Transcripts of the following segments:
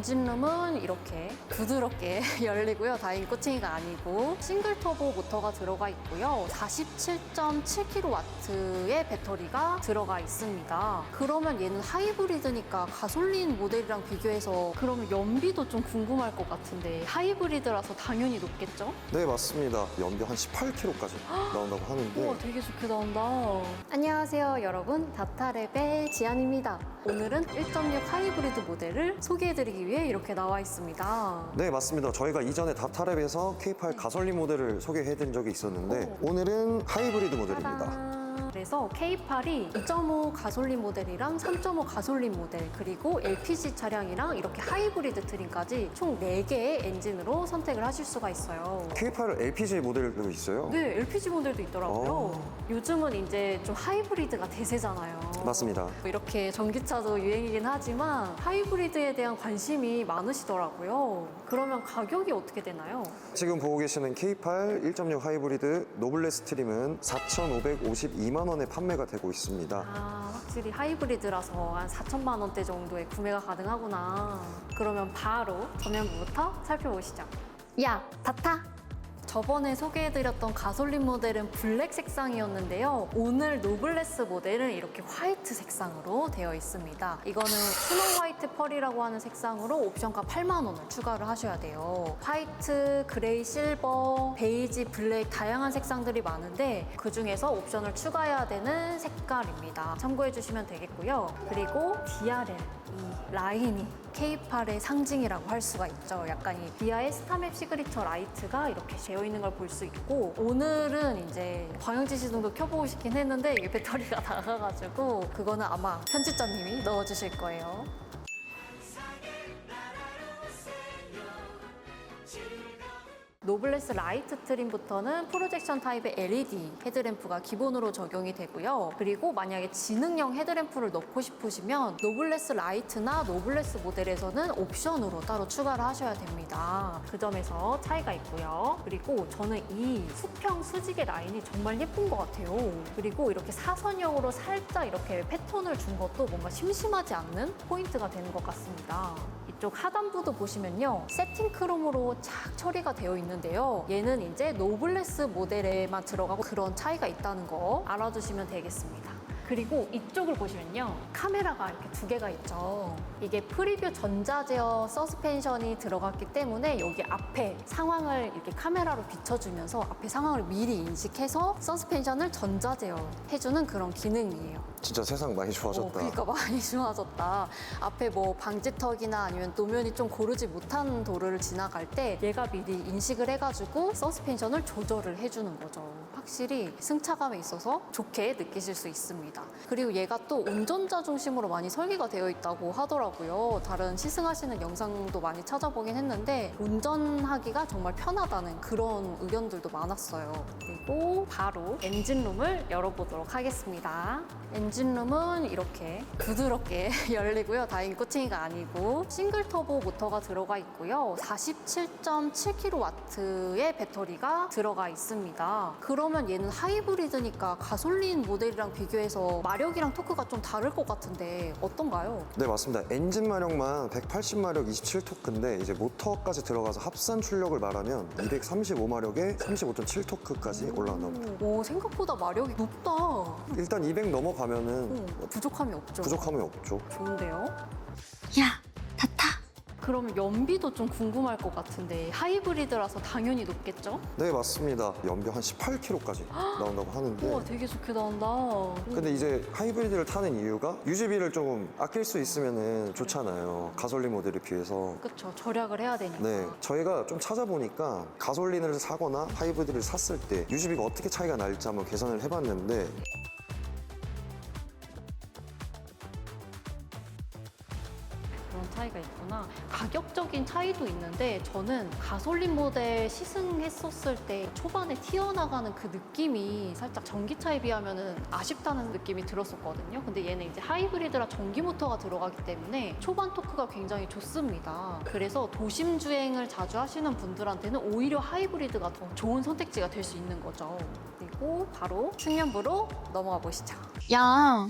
엔진룸은 이렇게 부드럽게 열리고요. 다행 코팅이가 아니고 싱글 터보 모터가 들어가 있고요. 47.7kW의 배터리가 들어가 있습니다. 그러면 얘는 하이브리드니까 가솔린 모델이랑 비교해서 그러면 연비도 좀 궁금할 것 같은데 하이브리드라서 당연히 높겠죠? 네, 맞습니다. 연비 한 18km까지 나온다고 하는데 우와 되게 좋게 나온다. 안녕하세요 여러분 다타랩의 지안입니다. 오늘은 1.6 하이브리드 모델을 소개해드리기 위해 이렇게 나와 있습니다. 네, 맞습니다. 저희가 이전에 답타랩에서 K8 가솔린 모델을 소개해드린 적이 있었는데 오 늘은 하이브리드 모델입니다. 그래서 K8이 2.5 가솔린 모델이랑 3.5 가솔린 모델 그리고 LPG 차량이랑 이렇게 하이브리드 트림까지 총 4개의 엔진으로 선택을 하실 수가 있어요. K8 LPG 모델도 있어요. 네, LPG 모델도 있더라고요. 어. 요즘은 이제 좀 하이브리드가 대세잖아요. 맞습니다. 이렇게 전기차도 유행이긴 하지만 하이브리드에 대한 관심이 많으시더라고요. 그러면 가격이 어떻게 되나요? 지금 보고 계시는 K8 1.6 하이브리드 노블레스 트림은 4,552만 원에 판매가 되고 있습니다. 아, 확실히 하이브리드라서 한 4천만 원대 정도에 구매가 가능하구나. 그러면 바로 전면부부터 살펴보시죠. 야, 다타! 저번에 소개해드렸던 가솔린 모델은 블랙 색상이었는데요. 오늘 노블레스 모델은 이렇게 화이트 색상으로 되어 있습니다. 이거는 스노우 화이트 펄이라고 하는 색상으로 옵션가 8만 원을 추가를 하셔야 돼요. 화이트, 그레이, 실버, 베이지, 블랙 다양한 색상들이 많은데 그 중에서 옵션을 추가해야 되는 색깔입니다. 참고해 주시면 되겠고요. 그리고 DRL 이 라인이 K8의 상징이라고 할 수가 있죠. 약간 이 비아의 스타맵 시그니처 라이트가 이렇게 되어 있는 걸 볼 수 있고 오늘은 이제 방향지 시동도 켜보고 싶긴 했는데 이게 배터리가 나가가지고 그거는 아마 편집자님이 넣어주실 거예요. 노블레스 라이트 트림부터는 프로젝션 타입의 LED 헤드램프가 기본으로 적용이 되고요. 그리고 만약에 지능형 헤드램프를 넣고 싶으시면 노블레스 라이트나 노블레스 모델에서는 옵션으로 따로 추가를 하셔야 됩니다. 그 점에서 차이가 있고요. 그리고 저는 이 수평 수직의 라인이 정말 예쁜 것 같아요. 그리고 이렇게 사선형으로 살짝 이렇게 패턴을 준 것도 뭔가 심심하지 않는 포인트가 되는 것 같습니다. 이쪽 하단부도 보시면요. 세팅 크롬으로 착 처리가 되어 있는 데요. 얘는 이제 노블레스 모델에만 들어가고 그런 차이가 있다는 거 알아두시면 되겠습니다. 그리고 이쪽을 보시면요. 카메라가 이렇게 두 개가 있죠. 이게 프리뷰 전자제어 서스펜션이 들어갔기 때문에 여기 앞에 상황을 이렇게 카메라로 비춰주면서 앞에 상황을 미리 인식해서 서스펜션을 전자제어 해주는 그런 기능이에요. 진짜 세상 많이 어, 좋아졌다. 그러니까 많이 좋아졌다. 앞에 뭐 방지턱이나 아니면 노면이 좀 고르지 못한 도로를 지나갈 때 얘가 미리 인식을 해가지고 서스펜션을 조절을 해주는 거죠. 확실히 승차감에 있어서 좋게 느끼실 수 있습니다. 그리고 얘가 또 운전자 중심으로 많이 설계가 되어 있다고 하더라고요. 다른 시승하시는 영상도 많이 찾아보긴 했는데 운전하기가 정말 편하다는 그런 의견들도 많았어요. 그리고 바로 엔진룸을 열어보도록 하겠습니다. 엔진룸은 이렇게 부드럽게 열리고요. 다행 코팅이가 아니고 싱글 터보 모터가 들어가 있고요. 47.7kW의 배터리가 들어가 있습니다. 그 러면 얘는 하이브리드니까 가솔린 모델이랑 비교해서 마력이랑 토크가 좀 다를 것 같은데 어떤가요? 네, 맞습니다. 엔진 마력만 180마력 27토크인데 이제 모터까지 들어가서 합산 출력을 말하면 235마력에 35.7토크까지 올라간답니다. 오, 생각보다 마력이 높다. 일단 200 넘어가면은 오, 부족함이 없죠. 부족함이 없죠. 좋은데요? 야. 그러면 연비도 좀 궁금할 것 같은데 하이브리드라서 당연히 높겠죠? 네, 맞습니다. 연비 한 18km까지 나온다고 하는데 되게 좋게 나온다. 근데 이제 하이브리드를 타는 이유가 유지비를 조금 아낄 수 있으면 좋잖아요. 가솔린 모델에 비해서. 그쵸 절약을 해야 되니까. 네, 저희가 좀 찾아보니까 가솔린을 사거나 하이브리드를 샀을 때 유지비가 어떻게 차이가 날지 한번 계산을 해봤는데 차이가 있구나. 가격적인 차이도 있는데 저는 가솔린 모델 시승했었을 때 초반에 튀어나가는 그 느낌이 살짝 전기차에 비하면 아쉽다는 느낌이 들었었거든요. 근데 얘는 이제 하이브리드라 전기 모터가 들어가기 때문에 초반 토크가 굉장히 좋습니다. 그래서 도심 주행을 자주 하시는 분들한테는 오히려 하이브리드가 더 좋은 선택지가 될 수 있는 거죠. 그리고 바로 측면부로 넘어가 보시죠. 야,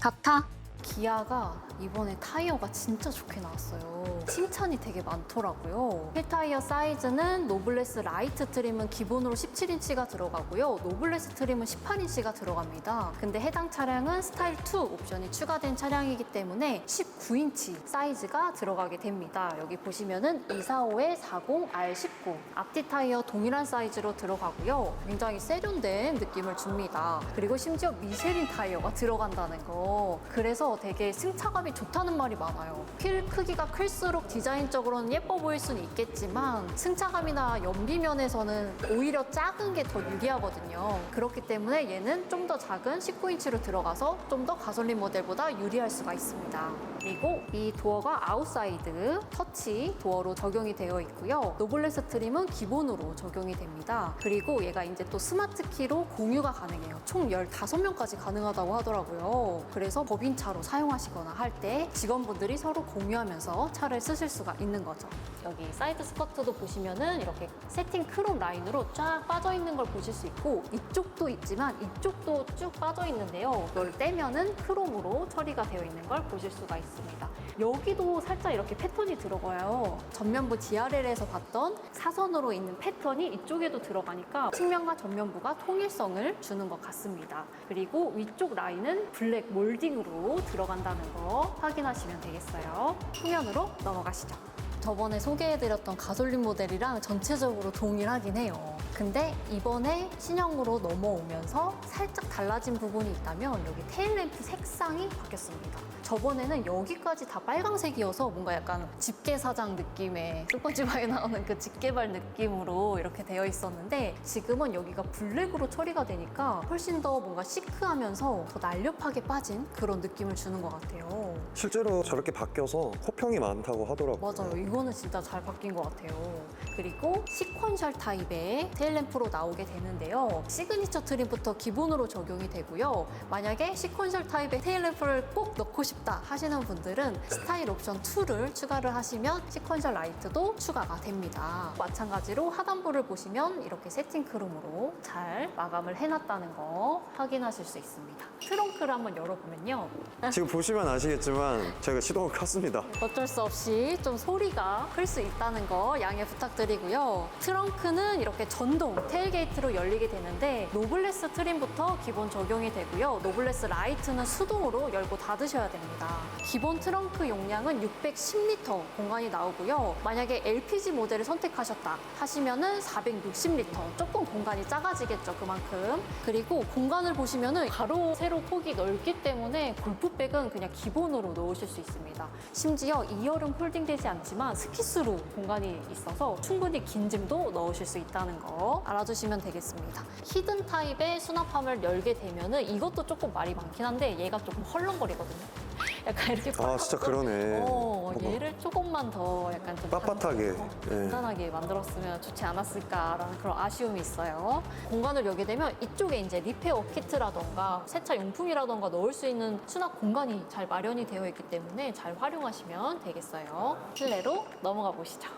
다타. 기아가 이번에 타이어가 진짜 좋게 나왔어요. 칭찬이 되게 많더라고요. 휠 타이어 사이즈는 노블레스 라이트 트림은 기본으로 17인치가 들어가고요. 노블레스 트림은 18인치가 들어갑니다. 근데 해당 차량은 스타일 2 옵션이 추가된 차량이기 때문에 19인치 사이즈가 들어가게 됩니다. 여기 보시면은 245에 40R19 앞뒤 타이어 동일한 사이즈로 들어가고요. 굉장히 세련된 느낌을 줍니다. 그리고 심지어 미쉐린 타이어가 들어간다는 거. 그래서 되게 승차감이 좋다는 말이 많아요. 휠 크기가 클수록 디자인적으로는 예뻐 보일 수는 있겠지만 승차감이나 연비면에서는 오히려 작은 게 더 유리하거든요. 그렇기 때문에 얘는 좀 더 작은 19인치로 들어가서 좀 더 가솔린 모델보다 유리할 수가 있습니다. 그리고 이 도어가 아웃사이드 터치 도어로 적용이 되어 있고요. 노블레스 트림은 기본으로 적용이 됩니다. 그리고 얘가 이제 또 스마트 키로 공유가 가능해요. 총 15명까지 가능하다고 하더라고요. 그래서 법인차로 사용하시거나 할 때 직원분들이 서로 공유하면서 차를 쓰실 수가 있는 거죠. 여기 사이드 스커트도 보시면은 이렇게 세팅 크롭 라인으로 쫙 빠져 있는 걸 보실 수 있고 이쪽도 있지만 이쪽도 쭉 빠져 있는데요. 이걸 떼면은 크롬으로 처리가 되어 있는 걸 보실 수가 있습니다. 여기도 살짝 이렇게 패턴이 들어가요. 전면부 DRL에서 봤던 사선으로 있는 패턴이 이쪽에도 들어가니까 측면과 전면부가 통일성을 주는 것 같습니다. 그리고 위쪽 라인은 블랙 몰딩으로 들어간다는 거 확인하시면 되겠어요. 후면으로 넘어가시죠. 저번에 소개해드렸던 가솔린 모델이랑 전체적으로 동일하긴 해요. 근데 이번에 신형으로 넘어오면서 살짝 달라진 부분이 있다면 여기 테일램프 색상이 바뀌었습니다. 저번에는 여기까지 다 빨강색이어서 뭔가 약간 집게사장 느낌의 슈퍼집화에 나오는 그 집게발 느낌으로 이렇게 되어 있었는데 지금은 여기가 블랙으로 처리가 되니까 훨씬 더 뭔가 시크하면서 더 날렵하게 빠진 그런 느낌을 주는 것 같아요. 실제로 저렇게 바뀌어서 호평이 많다고 하더라고요. 맞아요. 이거는 진짜 잘 바뀐 것 같아요. 그리고 시퀀셜 타입의 테일 램프로 나오게 되는데요. 시그니처 트림부터 기본으로 적용이 되고요. 만약에 시퀀셜 타입의 테일 램프를 꼭 넣고 싶다 하시는 분들은 스타일 옵션 2를 추가를 하시면 시퀀셜 라이트도 추가가 됩니다. 마찬가지로 하단부를 보시면 이렇게 세팅 크롬으로 잘 마감을 해놨다는 거 확인하실 수 있습니다. 트렁크를 한번 열어보면요. 지금 보시면 아시겠지만 제가 시동을 켰습니다. 어쩔 수 없이 좀 소리가 클 수 있다는 거 양해 부탁드리고요. 트렁크는 이렇게 전동 테일게이트로 열리게 되는데 노블레스 트림부터 기본 적용이 되고요. 노블레스 라이트는 수동으로 열고 닫으셔야 됩니다. 기본 트렁크 용량은 610리터 공간이 나오고요. 만약에 LPG 모델을 선택하셨다 하시면은 460리터 조금 공간이 작아지겠죠 그만큼 그리고 공간을 보시면은 가로 세로 폭이 넓기 때문에 골프백은 그냥 기본으로 넣으실 수 있습니다. 심지어 2열은 폴딩되지 않지만 스키스로 공간이 있어서 충분히 긴 짐도 넣으실 수 있다는 거 알아주시면 되겠습니다. 히든 타입의 수납함을 열게 되면은 이것도 조금 말이 많긴 한데 얘가 조금 헐렁거리거든요. 약간 이렇게 아, 진짜 그러네. 어. 얘를 조금만 더 약간 좀 빳빳하게. 단- 예. 간단하게 만들었으면 좋지 않았을까라는 그런 아쉬움이 있어요. 공간을 열게 되면 이쪽에 이제 리페어 키트라던가 세차 용품이라던가 넣을 수 있는 수납 공간이 잘 마련이 되어 있기 때문에 잘 활용하시면 되겠어요. 실내로 넘어가 보시죠.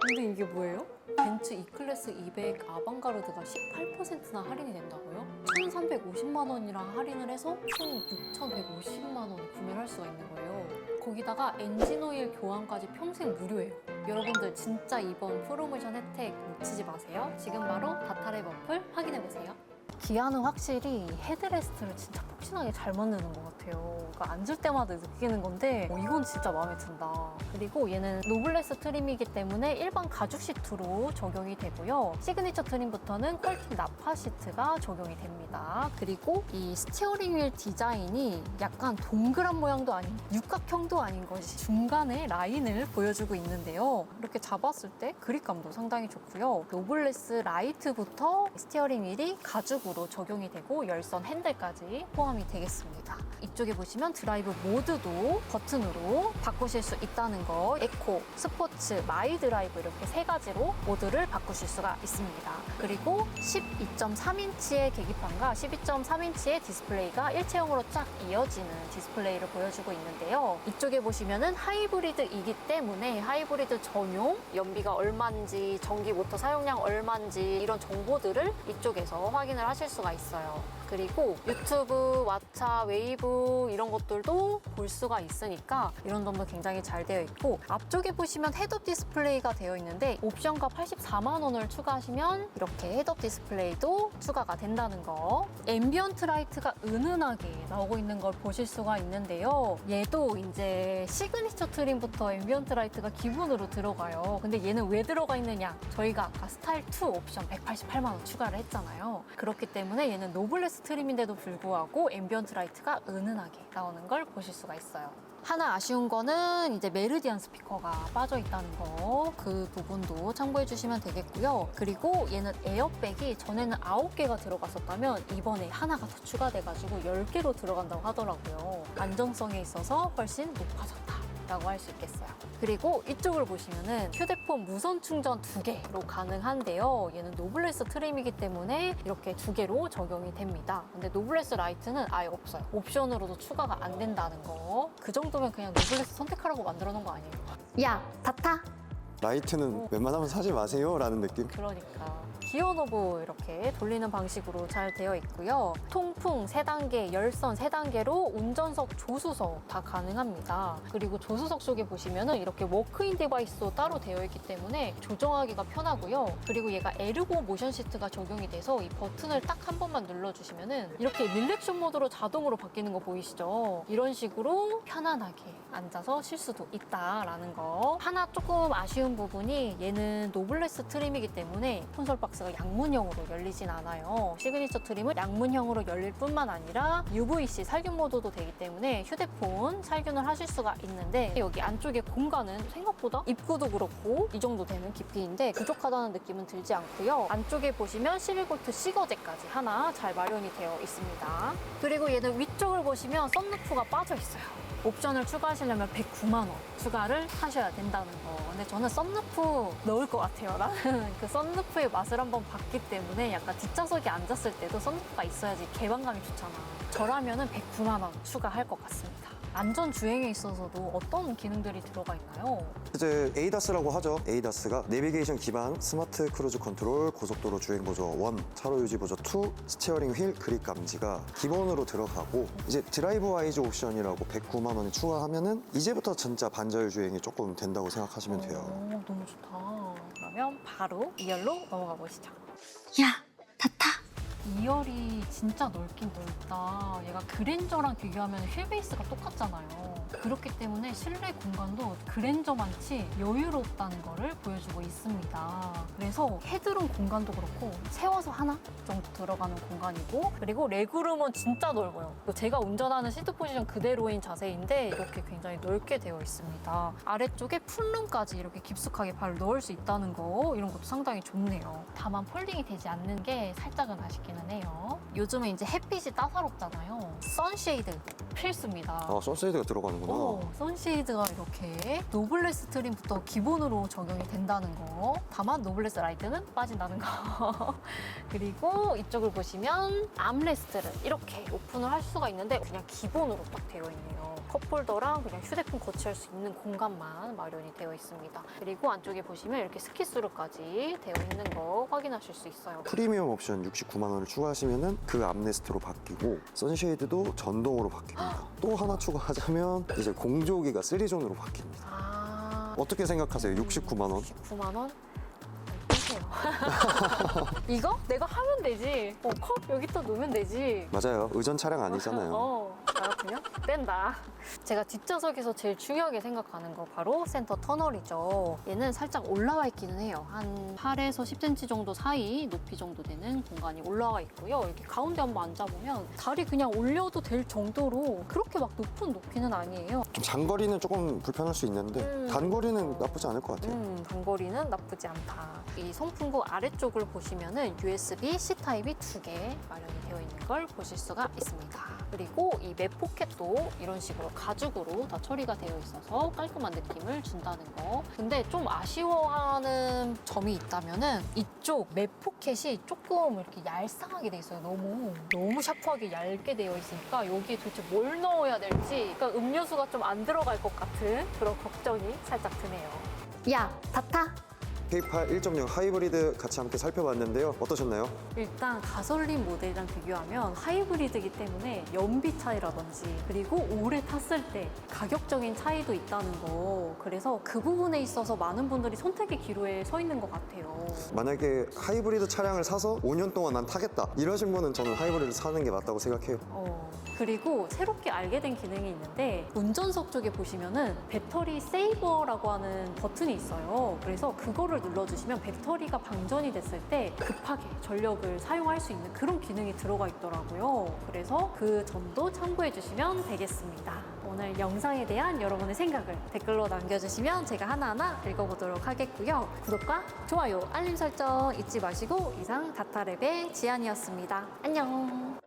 근데 이게 뭐예요? 벤츠 E클래스 200 아방가르드가 18%나 할인이 된다고요? 1,350만 원이랑 할인을 해서 총 6,150만 원에 구매를 할 수가 있는 거예요. 거기다가 엔진오일 교환까지 평생 무료예요. 여러분들 진짜 이번 프로모션 혜택 놓치지 마세요. 지금 바로 다타랩 어플 확인해 보세요. 기아는 확실히 헤드레스트를 진짜 폭신하게 잘 만드는 것 같아요. 그러니까 앉을 때마다 느끼는 건데 어, 이건 진짜 마음에 든다. 그리고 얘는 노블레스 트림이기 때문에 일반 가죽 시트로 적용이 되고요. 시그니처 트림부터는 퀄팅 나파 시트가 적용이 됩니다. 그리고 이 스티어링 휠 디자인이 약간 동그란 모양도 아닌 육각형도 아닌 것이 중간에 라인을 보여주고 있는데요. 이렇게 잡았을 때 그립감도 상당히 좋고요. 노블레스 라이트부터 스티어링 휠이 가죽으로 적용이 되고 열선 핸들까지 포함 이 되겠습니다. 이쪽에 보시면 드라이브 모드도 버튼으로 바꾸실 수 있다는 거 에코, 스포츠, 마이 드라이브 이렇게 세 가지로 모드를 바꾸실 수가 있습니다. 그리고 12.3인치의 계기판과 12.3인치의 디스플레이가 일체형으로 쫙 이어지는 디스플레이를 보여주고 있는데요. 이쪽에 보시면은 하이브리드이기 때문에 하이브리드 전용 연비가 얼마인지 전기 모터 사용량 얼마인지 이런 정보들을 이쪽에서 확인을 하실 수가 있어요. 그리고 유튜브, 왓챠, 웨이브 이런 것들도 볼 수가 있으니까 이런 점도 굉장히 잘 되어 있고 앞쪽에 보시면 헤드업 디스플레이가 되어 있는데 옵션가 84만 원을 추가하시면 이렇게 헤드업 디스플레이도 추가가 된다는 거. 앰비언트 라이트가 은은하게 나오고 있는 걸 보실 수가 있는데요. 얘도 이제 시그니처 트림부터 앰비언트 라이트가 기본으로 들어가요. 근데 얘는 왜 들어가 있느냐? 저희가 아까 스타일 2 옵션 188만 원 추가를 했잖아요. 그렇기 때문에 얘는 노블레스 트림인데도 불구하고 앰비언트 라이트가 은은하게 나오는 걸 보실 수가 있어요. 하나 아쉬운 거는 이제 메르디안 스피커가 빠져 있다는 거. 그 부분도 참고해 주시면 되겠고요. 그리고 얘는 에어백이 전에는 9개가 들어갔었다면 이번에 하나가 더 추가돼가지고 10개로 들어간다고 하더라고요. 안정성에 있어서 훨씬 높아졌다. 라고 할 수 있겠어요. 그리고 이쪽을 보시면은 휴대폰 무선 충전 두 개로 가능한데요. 얘는 노블레스 트림이기 때문에 이렇게 두 개로 적용이 됩니다. 근데 노블레스 라이트는 아예 없어요. 옵션으로도 추가가 안 된다는 거. 그 정도면 그냥 노블레스 선택하라고 만들어 놓은 거 아니에요? 야, 다 타. 라이트는 웬만하면 사지 마세요 라는 느낌? 그러니까. 기어노브 이렇게 돌리는 방식으로 잘 되어 있고요. 통풍 3단계, 열선 3단계로 운전석, 조수석 다 가능합니다. 그리고 조수석 쪽에 보시면은 이렇게 워크인 디바이스도 따로 되어 있기 때문에 조정하기가 편하고요. 그리고 얘가 에르고 모션 시트가 적용이 돼서 이 버튼을 딱 한 번만 눌러주시면은 이렇게 릴렉션 모드로 자동으로 바뀌는 거 보이시죠? 이런 식으로 편안하게 앉아서 쉴 수도 있다라는 거. 하나 조금 아쉬운 부분이 얘는 노블레스 트림이기 때문에 콘솔 박스 가 양문형으로 열리진 않아요. 시그니처 트림은 양문형으로 열릴 뿐만 아니라 UVC 살균 모드도 되기 때문에 휴대폰 살균을 하실 수가 있는데 여기 안쪽에 공간은 생각보다 입구도 그렇고 이 정도 되는 깊이인데 부족하다는 느낌은 들지 않고요. 안쪽에 보시면 11V 시거제까지 하나 잘 마련이 되어 있습니다. 그리고 얘는 위쪽을 보시면 썬루프가 빠져 있어요. 옵션을 추가하시려면 109만 원 추가를 하셔야 된다는 거. 근데 저는 썬루프 넣을 것 같아요. 나는 그 썬루프의 맛을 한번 봤기 때문에 약간 뒷좌석에 앉았을 때도 썬루프가 있어야지 개방감이 좋잖아. 저라면은 109만 원 추가할 것 같습니다. 안전 주행에 있어서도 어떤 기능들이 들어가 있나요? 이제 에이다스라고 하죠. 에이다스가 내비게이션 기반 스마트 크루즈 컨트롤, 고속도로 주행 보조 1, 차로 유지 보조 2, 스티어링 휠 그립 감지가 기본으로 들어가고 이제 드라이브 와이즈 옵션이라고 109만 원이 추가하면은 이제부터 진짜 반절 주행이 조금 된다고 생각하시면 돼요. 오, 너무 좋다. 그러면 바로 2열로 넘어가 보시죠. 야, 다타. 2열이 진짜 넓긴 넓다. 얘가 그랜저랑 비교하면 휠베이스가 똑같잖아요. 그렇기 때문에 실내 공간도 그랜저만치 여유롭다는 거를 보여주고 있습니다. 그래서 헤드룸 공간도 그렇고 세워서 하나 정도 들어가는 공간이고 그리고 레그룸은 진짜 넓어요. 제가 운전하는 시트 포지션 그대로인 자세인데 이렇게 굉장히 넓게 되어 있습니다. 아래쪽에 풀룸까지 이렇게 깊숙하게 발을 넣을 수 있다는 거 이런 것도 상당히 좋네요. 다만 폴딩이 되지 않는 게 살짝은 아쉽기는 해요. 요즘은 이제 햇빛이 따사롭잖아요. 선쉐이드 필수입니다. 아, 선세이드가 들어가는 구나. 오, 선쉐이드가 이렇게 노블레스 트림부터 기본으로 적용이 된다는 거. 다만 노블레스 라이트는 빠진다는 거. 그리고 이쪽을 보시면 암레스트를 이렇게 오픈을 할 수가 있는데 그냥 기본으로 딱 되어 있네요. 컵홀더랑 그냥 휴대폰 거치할 수 있는 공간만 마련이 되어 있습니다. 그리고 안쪽에 보시면 이렇게 스키스루까지 되어 있는 거 확인하실 수 있어요. 프리미엄 옵션 69만 원을 추가하시면은 그 암레스트로 바뀌고 선쉐이드도 전동으로 바뀝니다. 또 하나 추가하자면 이제 공조기가 3존으로 바뀝니다. 아, 어떻게 생각하세요? 69만 원? 69만 원? 이거? 내가 하면 되지. 어, 컵 여기다 놓으면 되지. 맞아요. 의전 차량 아니잖아요. 어, 나 같으면 뺀다. 제가 뒷좌석에서 제일 중요하게 생각하는 거 바로 센터 터널이죠. 얘는 살짝 올라와 있기는 해요. 한 8에서 10cm 정도 사이 높이 정도 되는 공간이 올라와 있고요. 여기 가운데 한번 앉아보면 다리 그냥 올려도 될 정도로 그렇게 막 높은 높이는 아니에요. 좀 장거리는 조금 불편할 수 있는데 음. 단거리는 나쁘지 않을 것 같아요. 음, 단거리는 나쁘지 않다. 이 송풍구 아래쪽을 보시면은 USB C 타입이 두 개 마련이 되어 있는 걸 보실 수가 있습니다. 그리고 이 맵 포켓도 이런 식으로 가죽으로 다 처리가 되어 있어서 깔끔한 느낌을 준다는 거. 근데 좀 아쉬워하는 점이 있다면은 이쪽 맵 포켓이 조금 이렇게 얄쌍하게 돼 있어요. 너무 너무 샤프하게 얇게 되어 있으니까 여기에 도대체 뭘 넣어야 될지 그러니까 음료수가 좀 안 들어갈 것 같은 그런 걱정이 살짝 드네요. 야, 다타. K8 1.0 하이브리드 같이 함께 살펴봤는데요. 어떠셨나요? 일단 가솔린 모델이랑 비교하면 하이브리드이기 때문에 연비 차이라든지 그리고 오래 탔을 때 가격적인 차이도 있다는 거 그래서 그 부분에 있어서 많은 분들이 선택의 기로에 서 있는 것 같아요. 만약에 하이브리드 차량을 사서 5년 동안 난 타겠다 이러신 분은 저는 하이브리드 사는 게 맞다고 생각해요. 어, 그리고 새롭게 알게 된 기능이 있는데 운전석 쪽에 보시면은 배터리 세이버라고 하는 버튼이 있어요. 그래서 그거를 눌러주시면 배터리가 방전이 됐을 때 급하게 전력을 사용할 수 있는 그런 기능이 들어가 있더라고요. 그래서 그 점도 참고해 주시면 되겠습니다. 오늘 영상에 대한 여러분의 생각을 댓글로 남겨주시면 제가 하나하나 읽어보도록 하겠고요. 구독과 좋아요, 알림 설정 잊지 마시고 이상 다타랩의 지안이었습니다. 안녕.